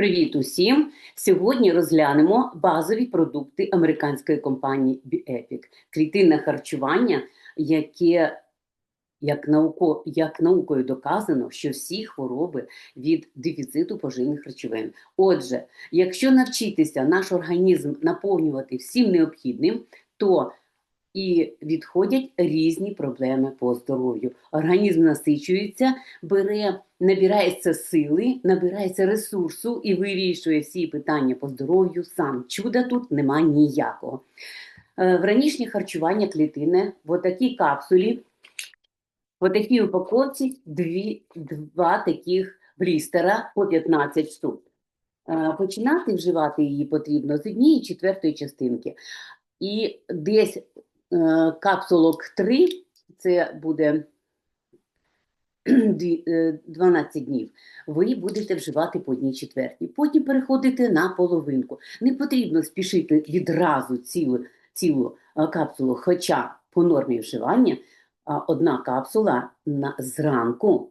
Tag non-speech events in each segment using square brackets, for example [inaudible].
Привіт усім! Сьогодні розглянемо базові продукти американської компанії BioEpic. Клітинне харчування, яке як, науко, як наукою доказано, що всі хвороби від дефіциту поживних речовин. Отже, якщо навчитися наш організм наповнювати всім необхідним, то і відходять різні проблеми по здоров'ю. Організм насичується, бере, набирається сили, набирається ресурсу і вирішує всі питання по здоров'ю сам. Чуда тут нема ніякого. Е, В ранішнє харчування клітини в отакій капсулі, в отакій упаковці дві, два таких блістера по 15 штук. Е, Починати вживати її потрібно з однієї четвертої частинки. І десь капсулок 3, це буде [clears throat] дві- е, 12 днів, ви будете вживати по одній четвертій. Потім переходите на половинку. Не потрібно спішити відразу цілу, цілу е, капсулу, хоча по нормі вживання одна капсула на зранку.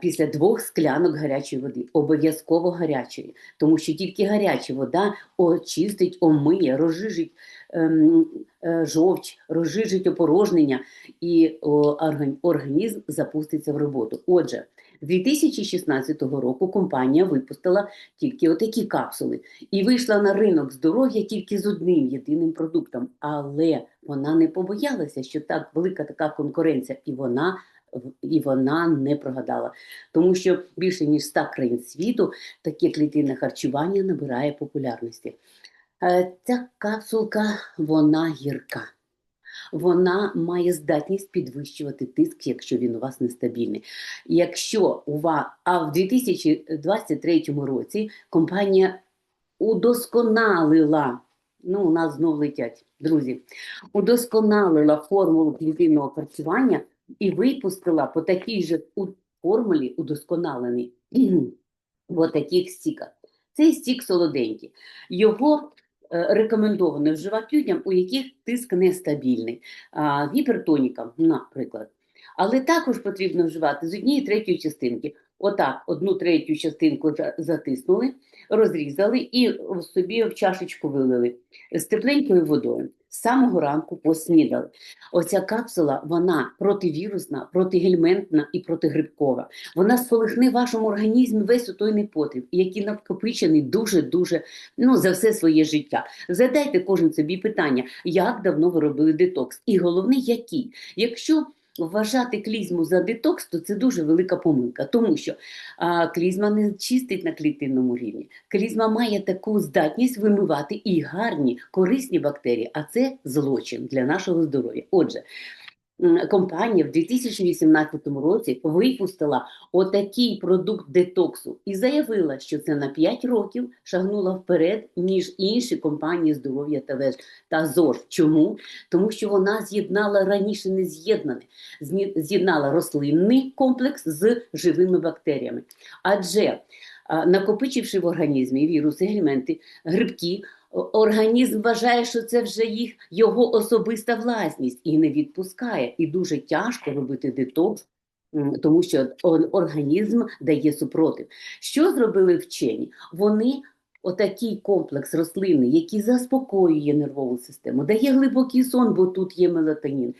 Після двох склянок гарячої води, обов'язково гарячої, тому що тільки гаряча вода очистить, омиє, розжижить ем, е, жовч, розжижить опорожнення, і о, організм запуститься в роботу. Отже, з 2016 року компанія випустила тільки отакі капсули і вийшла на ринок здоров'я тільки з одним єдиним продуктом. Але вона не побоялася, що так велика така конкуренція, і вона. І вона не прогадала, тому що більше ніж 100 країн світу таке клітинне харчування набирає популярності. Е, Ця капсулка вона гірка. Вона має здатність підвищувати тиск, якщо він у вас нестабільний. Якщо у вас, а в 2023 році компанія удосконалила, ну у нас знов летять, друзі, удосконалила формулу клітинного харчування і випустила по такій же формулі удосконалений [clears throat] в таких стіках. Цей стік солоденький. Його е, рекомендовано вживати людям, у яких тиск нестабільний, гіпертонікам, наприклад. Але також потрібно вживати з однієї третьої частинки. Отак, одну третю частинку затиснули, розрізали і собі в чашечку вилили з тепленькою водою. З самого ранку поснідали. Оця капсула, вона противірусна, протигельментна і протигрибкова. Вона сполихне в вашому організмі весь той непотріб, який накопичений дуже-дуже ну, за все своє життя. Задайте кожен собі питання, як давно ви робили детокс, і головне, який. Якщо вважати клізму за детокс, то це дуже велика помилка, тому що а, клізма не чистить на клітинному рівні. Клізма має таку здатність вимивати і гарні, корисні бактерії, а це злочин для нашого здоров'я. Отже, компанія в 2018 році випустила отакий продукт детоксу і заявила, що це на 5 років шагнула вперед, ніж інші компанії здоров'я та ВЕЖ та ЗОЖ. Чому? Тому що вона з'єднала раніше не з'єднане, з'єднала рослинний комплекс з живими бактеріями. Адже накопичивши в організмі віруси, елементи, грибки, організм вважає, що це вже їх його особиста власність і не відпускає. І дуже тяжко робити детокс. Тому що організм дає супротив. Що зробили вчені? Вони отакий комплекс рослинний, який заспокоює нервову систему, дає глибокий сон, бо тут є мелатонін.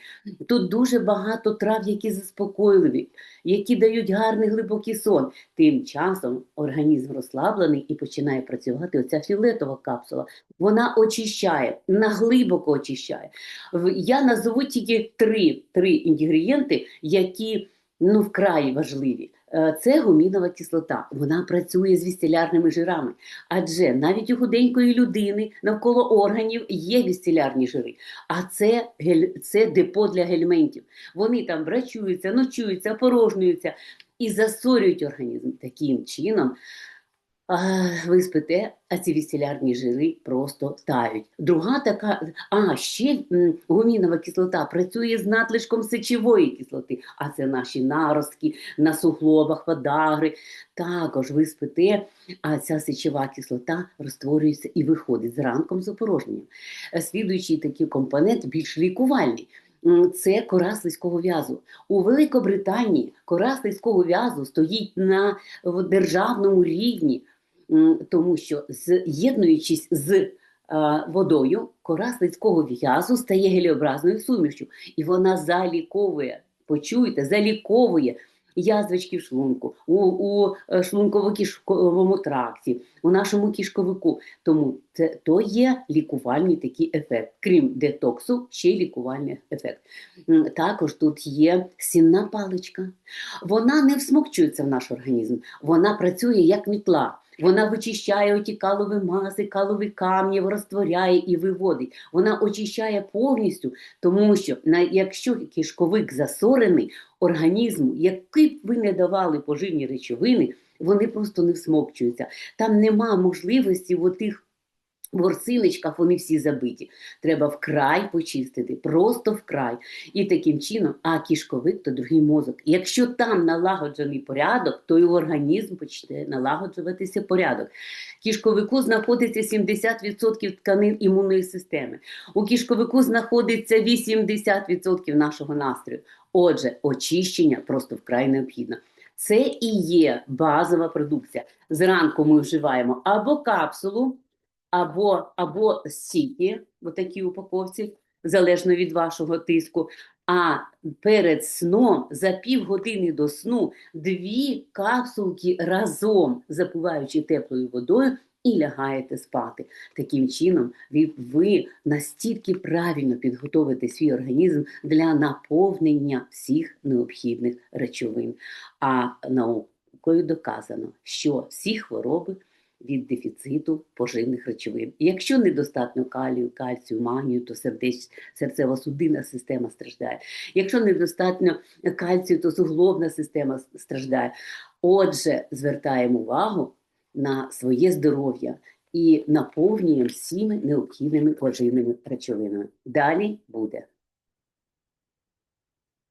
Тут дуже багато трав, які заспокойливі, які дають гарний глибокий сон. Тим часом організм розслаблений і починає працювати оця фіолетова капсула. Вона очищає, наглибоко очищає. Я назову тільки три, три інгредієнти, які ну, вкрай важливі. Е, Це гумінова кислота. Вона працює з вістілярними жирами. Адже навіть у худенької людини навколо органів є вістілярні жири. А це, це депо для гельментів. Вони там врачуються, ночуються, порожнюються і засорюють організм. Таким чином ви спите, а ці вістілярні жири просто тають. Друга така, а ще гумінова кислота працює з надлишком сечової кислоти, а це наші наростки на суглобах, подагри. Також ви спите, а ця сечова кислота розтворюється і виходить зранком з опорожненням. Слідуючий такий компонент більш лікувальний. Це кора слизького в'язу. У Великобританії кора слизького в'язу стоїть на державному рівні тому що з'єднуючись з водою, кора слизького в'язу стає гелеобразною сумішю, і вона заліковує. Почуєте, заліковує язвички в шлунку, у, у е, шлунково-кишковому тракті, у нашому кишковику. Тому це то є лікувальний такий ефект. Крім детоксу, ще й лікувальний ефект. Також тут є сінна паличка. Вона не всмокчується в наш організм, вона працює як мітла. Вона вичищає оті калові маси, калові камні, розтворяє і виводить. Вона очищає повністю, тому що на, якщо кишковик засорений, організму, який б ви не давали поживні речовини, вони просто не всмокчуються. Там нема можливості в отих ворсиночках, вони всі забиті. Треба вкрай почистити, просто вкрай. І таким чином, а кишковик то другий мозок. Якщо там налагоджений порядок, то і в організм почне налагоджуватися порядок. В кишковику знаходиться 70% тканин імунної системи. У кишковику знаходиться 80% нашого настрою. Отже, очищення просто вкрай необхідно. Це і є базова продукція. Зранку ми вживаємо або капсулу, або, або сіки, в такій упаковці, залежно від вашого тиску. А перед сном за півгодини до сну дві капсулки разом запиваючи теплою водою і лягаєте спати. Таким чином, ви настільки правильно підготовите свій організм для наповнення всіх необхідних речовин. А наукою доказано, що всі хвороби від дефіциту поживних речовин. І Якщо недостатньо калію, кальцію, магнію, то серцево-судинна система страждає. Якщо недостатньо кальцію, то суглобна система страждає. Отже, звертаємо увагу на своє здоров'я і наповнюємо всіми необхідними поживними речовинами. Далі буде.